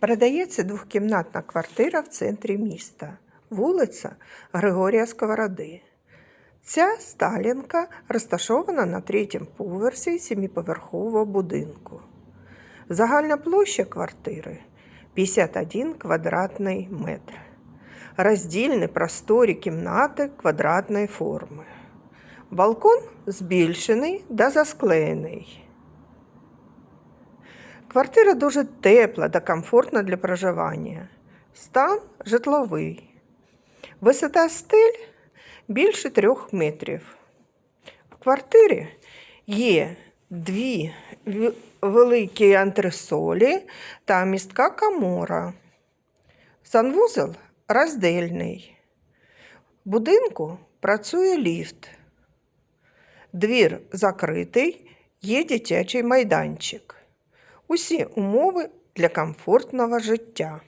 Передається двохкімнатна квартира в центрі міста, вулиця Григорія Сковороди. Ця сталінка розташована на третьому поверсі сімиповерхового будинку. Загальна площа квартири 51 квадратний метр. Роздільні просторі кімнати квадратної форми. Балкон збільшений та засклеєний. Квартира дуже тепла та комфортна для проживання. Стан житловий. Висота стель більше трьох метрів. В квартирі є дві великі антресолі та містка камора. Санвузол роздільний. В будинку працює ліфт. Двір закритий, є дитячий майданчик. Усі умови для комфортного життя.